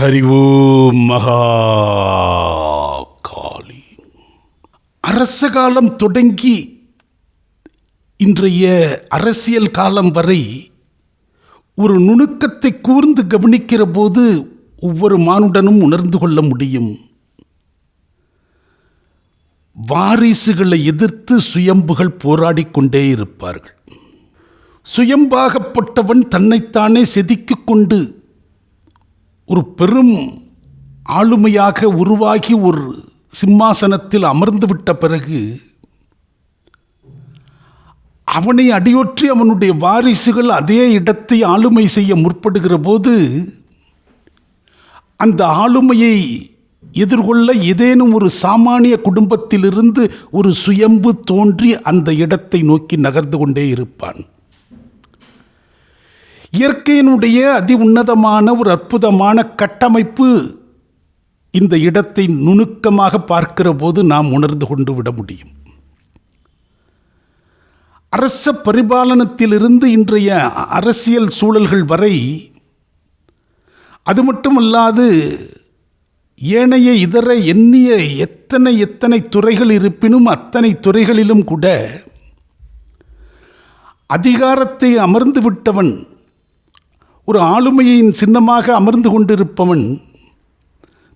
ஹரி ஓம் மகா காளி அரச காலம் தொடங்கி இன்றைய அரசியல் காலம் வரை ஒரு நுணுக்கத்தை கூர்ந்து கவனிக்கிற போது ஒவ்வொரு மானுடனும் உணர்ந்து கொள்ள முடியும். வாரிசுகளை எதிர்த்து சுயம்புகள் போராடி கொண்டே இருப்பார்கள். சுயம்பாகப்பட்டவன் தன்னைத்தானே செதுக்கிக் கொண்டு ஒரு பெரும் ஆளுமையாக உருவாகி ஒரு சிம்மாசனத்தில் அமர்ந்து விட்ட பிறகு அவனை அடியொற்றி அவனுடைய வாரிசுகள் அதே இடத்தை ஆளுமை செய்ய முற்படுகிற போது அந்த ஆளுமையை எதிர்கொள்ள ஏதேனும் ஒரு சாமானிய குடும்பத்திலிருந்து ஒரு சுயம்பு தோன்றி அந்த இடத்தை நோக்கி நகர்ந்து கொண்டே இருப்பான். இயற்கையினுடைய அதி உன்னதமான ஒரு அற்புதமான கட்டமைப்பு. இந்த இடத்தை நுணுக்கமாக பார்க்கிற போது நாம் உணர்ந்து கொண்டு விட முடியும். அரச பரிபாலனத்திலிருந்து இன்றைய அரசியல் சூழல்கள் வரை அது மட்டுமல்லாது ஏனைய இதர எண்ணிய எத்தனை எத்தனை துறைகள் இருப்பினும் அத்தனை துறைகளிலும் கூட அதிகாரத்தை அமர்ந்து விட்டவன் ஒரு ஆளுமையின் சின்னமாக அமர்ந்து கொண்டிருப்பவன்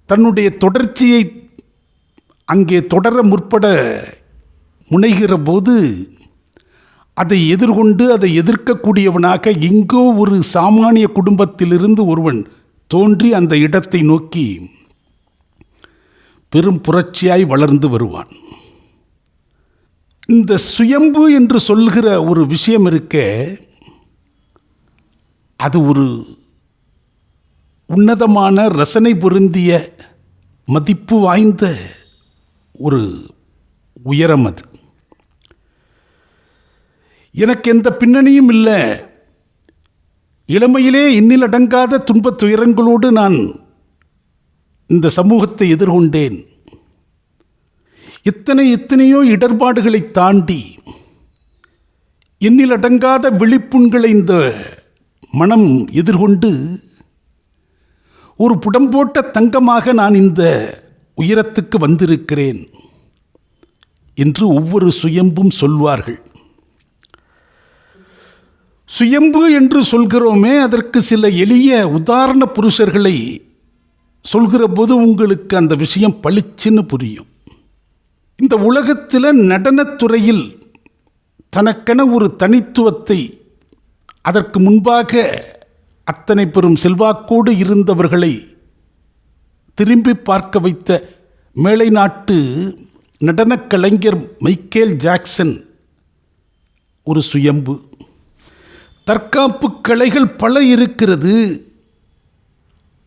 தன்னுடைய தொடர்ச்சியை அங்கே தொடர முற்பட முனைகிற போது அதை எதிர்கொண்டு அதை எதிர்க்கக்கூடியவனாக எங்கோ ஒரு சாமானிய குடும்பத்திலிருந்து ஒருவன் தோன்றி அந்த இடத்தை நோக்கி பெரும் புரட்சியாய் வளர்ந்து வருவான். இந்த சுயம்பு என்று சொல்கிற ஒரு விஷயம் இருக்க அது ஒரு உன்னதமான ரசனை பொருந்திய மதிப்பு வாய்ந்த ஒரு உயரம் அது. எனக்கு எந்த பின்னணியும் இல்லை. இளமையிலே இன்னிலடங்காத துன்பத் துயரங்களோடு நான் இந்த சமூகத்தை எதிர்கொண்டேன். இத்தனை எத்தனையோ இடர்பாடுகளை தாண்டி எண்ணிலடங்காத விழிப்புண்களை இந்த மனம் எதிர்கொண்டு ஒரு புடம்போட்ட தங்கமாக நான் இந்த உயரத்துக்கு வந்திருக்கிறேன் என்று ஒவ்வொரு சுயம்பும் சொல்வார்கள். சுயம்பு என்று சொல்கிறோமே அதற்கு சில எளிய உதாரண புருஷர்களை சொல்கிற போது உங்களுக்கு அந்த விஷயம் பளிச்சுன்னு புரியும். இந்த உலகத்தில் நடனத்துறையில் தனக்கென ஒரு தனித்துவத்தை அதற்கு முன்பாக அத்தனை பெரும் செல்வாக்கோடு இருந்தவர்களை திரும்பி பார்க்க வைத்த மேலை நாட்டு நடனக் கலைஞர் மைக்கேல் ஜாக்சன் ஒரு சுயம்பு. தற்காப்பு கலைகள் பல இருக்கிறது.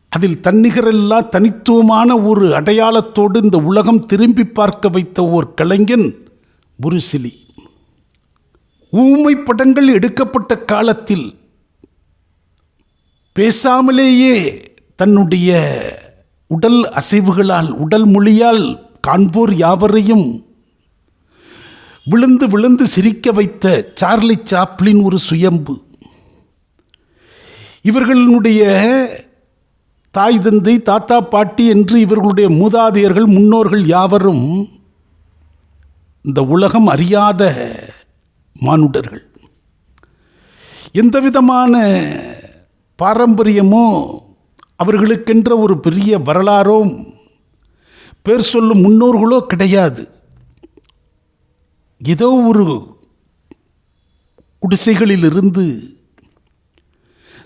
அதில் தன்னிகரெல்லாம் தனித்துவமான ஒரு அடையாளத்தோடு இந்த உலகம் திரும்பி பார்க்க வைத்த ஓர் கலைஞன் புருசிலி. ஊமை படங்கள் எடுக்கப்பட்ட காலத்தில் பேசாமலேயே தன்னுடைய உடல் அசைவுகளால் உடல் மொழியால் காண்போர் யாவரையும் விழுந்து விழுந்து சிரிக்க வைத்த சார்லி சாப்ளின் ஒரு சுயம்பு. இவர்களுடைய தாய் தந்தை தாத்தா பாட்டி என்று இவர்களுடைய மூதாதையர்கள் முன்னோர்கள் யாவரும் இந்த உலகம் அறியாத மானுடர்கள். எந்த விதமான பாரம்பரியமோ அவர்களுக்கென்ற ஒரு பெரிய வரலாறோ பேர் சொல்லும் முன்னோர்களோ கிடையாது. ஏதோ ஒரு குடிசைகளிலிருந்து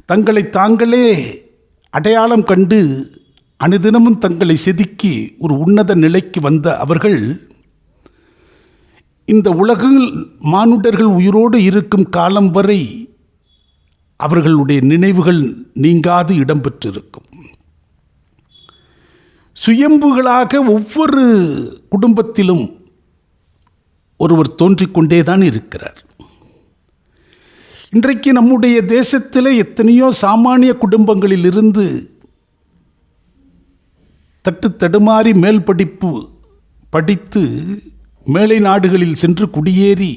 தங்களை தாங்களே அடையாளம் கண்டு அனுதினமும் தங்களை செதுக்கி ஒரு உன்னத நிலைக்கு வந்த அவர்கள் இந்த உலகில் மானுடர்கள் உயிரோடு இருக்கும் காலம் வரை அவர்களுடைய நினைவுகள் நீங்காது இடம்பெற்றிருக்கும். சுயம்புகளாக ஒவ்வொரு குடும்பத்திலும் ஒருவர் தோன்றிக்கொண்டே தான் இருக்கிறார். இன்றைக்கு நம்முடைய தேசத்தில் எத்தனையோ சாமானிய குடும்பங்களிலிருந்து தட்டு தடுமாறி மேல் படிப்பு படித்து மேலை நாடுகளில் சென்று குடியேறி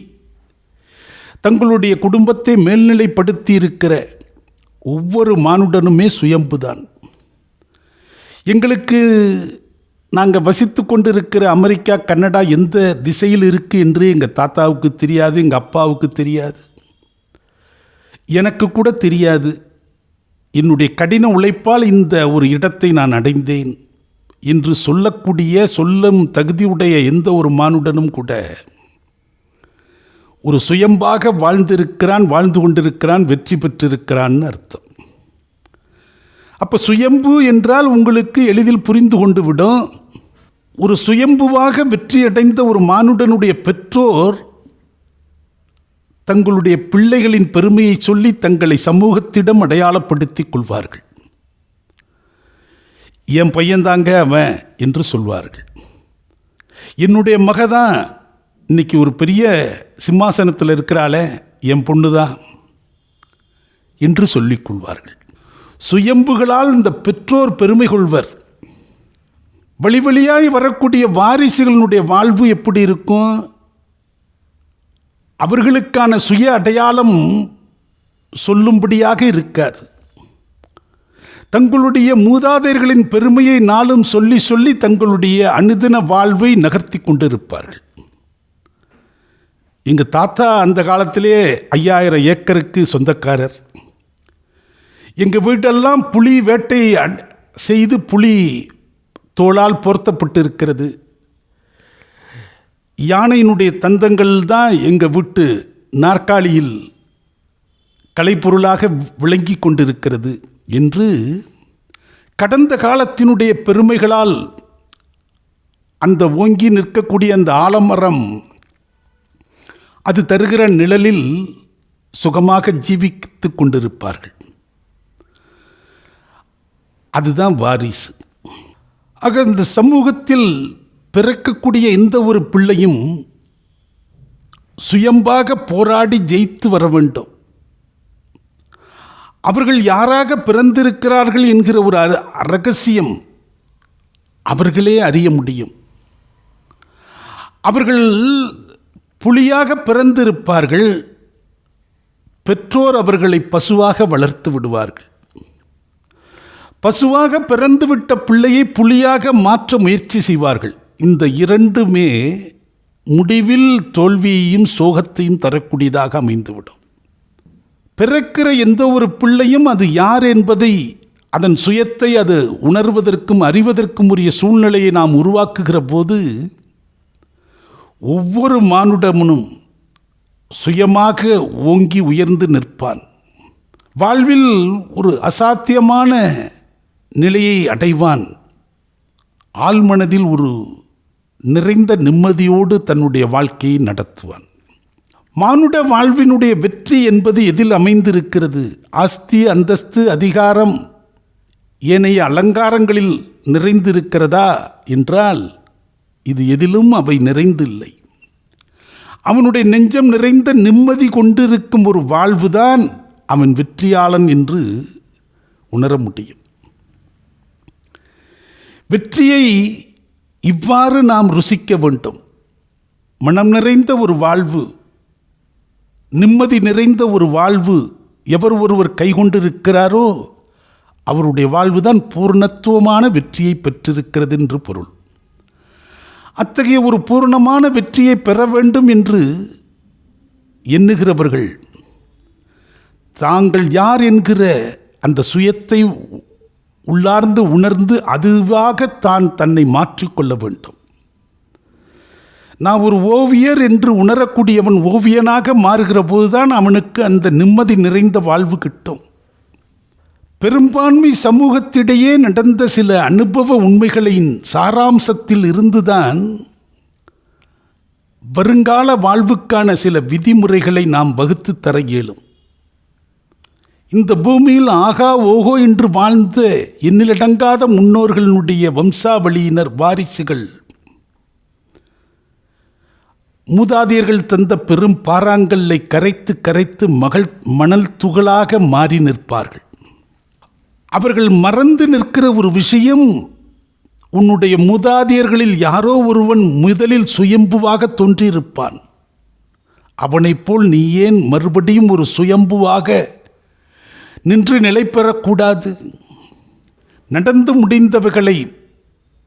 தங்களுடைய குடும்பத்தை மேல்நிலைப்படுத்தியிருக்கிற ஒவ்வொரு மானுடனுமே சுயம்புதான். எங்களுக்கு நாங்கள் வசித்து கொண்டிருக்கிற அமெரிக்கா கனடா எந்த திசையில் இருக்குது என்று எங்கள் தாத்தாவுக்கு தெரியாது எங்கள் அப்பாவுக்கு தெரியாது. எனக்கு கூட தெரியாது. என்னுடைய கடின உழைப்பால் இந்த ஒரு இடத்தை நான் அடைந்தேன். என்று சொல்லக்கூடிய சொல்லும் தகுதியுடைய எந்த ஒரு மானுடனும் கூட ஒரு சுயம்பாக வாழ்ந்திருக்கிறான் வாழ்ந்து கொண்டிருக்கிறான் வெற்றி பெற்றிருக்கிறான்னு அர்த்தம். அப்போ சுயம்பு என்றால் உங்களுக்கு எளிதில் புரிந்து கொண்டு விடும். ஒரு சுயம்புவாக வெற்றியடைந்த ஒரு மானுடனுடைய பெற்றோர் தங்களுடைய பிள்ளைகளின் பெருமையை சொல்லி தங்களை சமூகத்திடம் அடையாளப்படுத்திக் கொள்வார்கள். என் பையன்தாங்க அவன் என்று சொல்வார்கள். என்னுடைய மக தான் இன்னைக்கு ஒரு பெரிய சிம்மாசனத்தில் இருக்கிறாளே என் பொண்ணு தான் என்று சொல்லிக் கொள்வார்கள். சுயம்புகளால் இந்த பெற்றோர் பெருமை கொள்வர். வழி வழியாய் வரக்கூடிய வாரிசுகளினுடைய வாழ்வு எப்படி இருக்கும்? அவர்களுக்கான சுய அடையாளம் சொல்லும்படியாக இருக்காது. தங்களுடைய மூதாதையர்களின் பெருமையை நாளும் சொல்லி சொல்லி தங்களுடைய அனுதின வாழ்வை நகர்த்தி கொண்டிருப்பார்கள். எங்கள் தாத்தா அந்த காலத்திலே ஐயாயிரம் ஏக்கருக்கு சொந்தக்காரர். எங்கள் வீட்டெல்லாம் புலி வேட்டை அட்- செய்து புலி தோளால் பொருத்தப்பட்டு இருக்கிறது யானையினுடைய தந்தங்கள் தான் எங்கள் வீட்டு நாற்காலியில் கலைப்பொருளாக விளங்கி கொண்டிருக்கிறது. என்று கடந்த காலத்தினுடைய பெருமைகளால் அந்த ஓங்கி நிற்கக்கூடிய அந்த ஆலமரம் அது தருகிற நிழலில் சுகமாக ஜீவித்து கொண்டிருப்பார்கள். அதுதான் வாரிசு. ஆக இந்த சமூகத்தில் பிறக்கக்கூடிய எந்த ஒரு பிள்ளையும் சுயம்பாக போராடி ஜெயித்து வர வேண்டும். அவர்கள் யாராக பிறந்திருக்கிறார்கள் என்கிற ஒரு அர- ரகசியம் அவர்களே அறிய முடியும். அவர்கள் புலியாக பிறந்திருப்பார்கள் பெற்றோர் அவர்களை பசுவாக வளர்த்து விடுவார்கள். பசுவாக பிறந்துவிட்ட பிள்ளையை புலியாக மாற்ற முயற்சி செய்வார்கள். இந்த இரண்டுமே முடிவில் தோல்வியையும் சோகத்தையும் தரக்கூடியதாக அமைந்துவிடும். பிறக்கிற எந்த ஒரு பிள்ளையும் அது யார் என்பதை அதன் சுயத்தை அது உணர்வதற்கும் அறிவதற்கும் உரிய சூழ்நிலையை நாம் உருவாக்குகிற போது ஒவ்வொரு மானுடமனும் சுயமாக ஓங்கி உயர்ந்து நிற்பான். வாழ்வில் ஒரு அசாத்தியமான நிலையை அடைவான். ஆழ்மனதில் ஒரு நிறைந்த நிம்மதியோடு தன்னுடைய வாழ்க்கையை நடத்துவான். மானுட வாழ்வினுடைய வெற்றி என்பது எதில் அமைந்திருக்கிறது? ஆஸ்தி அந்தஸ்து அதிகாரம் ஏனைய அலங்காரங்களில் நிறைந்திருக்கிறதா என்றால் இது எதிலும் அவை நிறைந்தில்லை. அவனுடைய நெஞ்சம் நிறைந்த நிம்மதி கொண்டிருக்கும் ஒரு வாழ்வுதான் அவன் வெற்றியாளன் என்று உணர முடியும். வெற்றியை இவ்வாறு நாம் ருசிக்க வேண்டும். மனம் நிறைந்த ஒரு வாழ்வு நிம்மதி நிறைந்த ஒரு வாழ்வு எவர் ஒருவர் கைகொண்டிருக்கிறாரோ அவருடைய வாழ்வுதான் பூர்ணத்துவமான வெற்றியை பெற்றிருக்கிறது என்று பொருள். அத்தகைய ஒரு பூர்ணமான வெற்றியை பெற வேண்டும் என்று எண்ணுகிறவர்கள் தாங்கள் யார் என்கிற அந்த சுயத்தை உள்ளார்ந்து உணர்ந்து அதுவாக தான் தன்னை மாற்றிக்கொள்ள வேண்டும். நான் ஒரு ஓவியர் என்று உணரக்கூடியவன் ஓவியனாக மாறுகிற போதுதான் அவனுக்கு அந்த நிம்மதி நிறைந்த வாழ்வு கிட்டும். பெரும்பான்மை சமூகத்திடையே நடந்த சில அனுபவ உண்மைகளின் சாராம்சத்தில் இருந்துதான் வருங்கால வாழ்வுக்கான சில விதிமுறைகளை நாம் வகுத்து தர இயலும். இந்த பூமியில் ஆகா ஓகோ என்று வாழ்ந்த எண்ணிலடங்காத முன்னோர்களினுடைய வம்சாவளியினர் வாரிசுகள் மூதாதியர்கள் தந்த பெரும் பாறாங்கல்லை கரைத்து கரைத்து மகள் மணல் துகளாக மாறி நிற்பார்கள். அவர்கள் மறந்து நிற்கிற ஒரு விஷயம் உன்னுடைய மூதாதியர்களில் யாரோ ஒருவன் முதலில் சுயம்புவாக தோன்றியிருப்பான். அவனைப் போல் நீ ஏன் மறுபடியும் ஒரு சுயம்புவாக நின்று நிலை பெறக்கூடாது? நடந்து முடிந்தவர்களை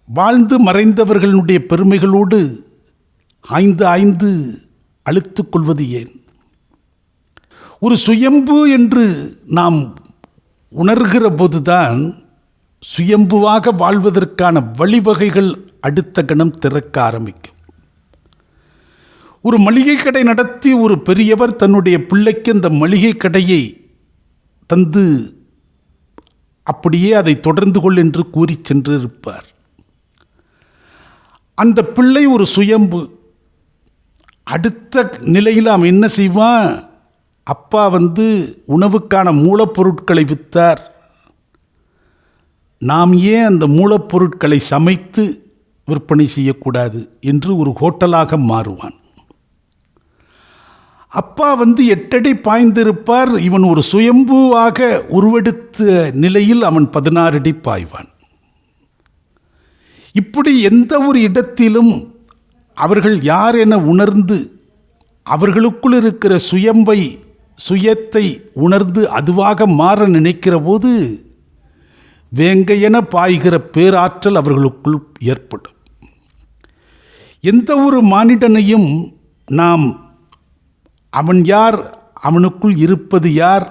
வாழ்ந்து மறைந்தவர்களுடைய பெருமைகளோடு ஆய்ந்து ஆய்ந்து அழுத்து கொள்வது ஏன்? ஒரு சுயம்பு என்று நாம் உணர்கிற போதுதான் சுயம்புவாக வாழ்வதற்கான வழிவகைகள் அடுத்த கணம் திறக்க ஆரம்பிக்கும். ஒரு மளிகை கடை நடத்தி ஒரு பெரியவர் தன்னுடைய பிள்ளைக்கு அந்த மளிகை கடையை தந்து அப்படியே அதை தொடர்ந்து கொள் என்று கூறி சென்றிருப்பார். அந்த பிள்ளை ஒரு சுயம்பு அடுத்த நிலையில் அவன் என்ன செய்வான்? அப்பா வந்து உணவுக்கான மூலப்பொருட்களை விற்றார் நாம் ஏன் அந்த மூலப்பொருட்களை சமைத்து விற்பனை செய்யக்கூடாது என்று ஒரு ஹோட்டலாக மாறுவான். அப்பா வந்து எட்டடி பாய்ந்திருப்பார். இவன் ஒரு சுயம்புவாக உருவெடுத்த நிலையில் அவன் பதினாறு அடி பாய்வான். இப்படி எந்த ஒரு இடத்திலும் அவர்கள் யார் என உணர்ந்து அவர்களுக்குள் இருக்கிற சுயம்பை சுயத்தை உணர்ந்து அதுவாக மாற நினைக்கிற போது வேங்கையென பாய்கிற பேராற்றல் அவர்களுக்குள் ஏற்படும். எந்த ஒரு மானிடனையும் நாம் அவன் யார் அவனுக்குள் இருப்பது யார்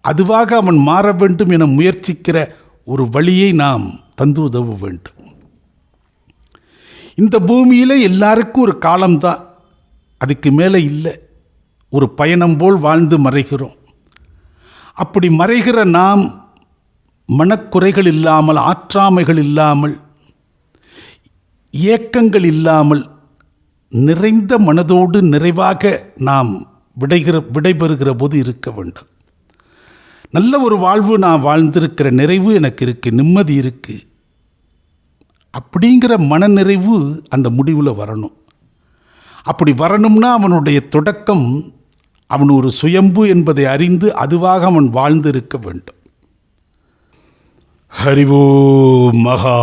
அதுவாக அவன் மாற வேண்டும் என முயற்சிக்கிற ஒரு வழியை நாம் தந்து உதவ வேண்டும். இந்த பூமியில் எல்லாருக்கும் ஒரு காலம்தான். அதுக்கு மேலே இல்லை. ஒரு பயணம் போல் வாழ்ந்து மறைகிறோம். அப்படி மறைகிற நாம் மனக்குறைகள் இல்லாமல் ஆற்றாமைகள் இல்லாமல் ஏக்கங்கள் இல்லாமல் நிறைந்த மனதோடு நிறைவாக நாம் விடைகிற விடைபெறுகிற போது இருக்க வேண்டும். நல்ல ஒரு வாழ்வு நான் வாழ்ந்திருக்கிற நிறைவு எனக்கு இருக்குது நிம்மதி இருக்குது அப்படிங்கிற மனநிறைவு அந்த முடிவில் வரணும். அப்படி வரணும்னா அவனுடைய தொடக்கம் அவன் ஒரு சுயம்பு என்பதை அறிந்து அதுவாக அவன் வாழ்ந்திருக்க வேண்டும். ஹரிவோ மகா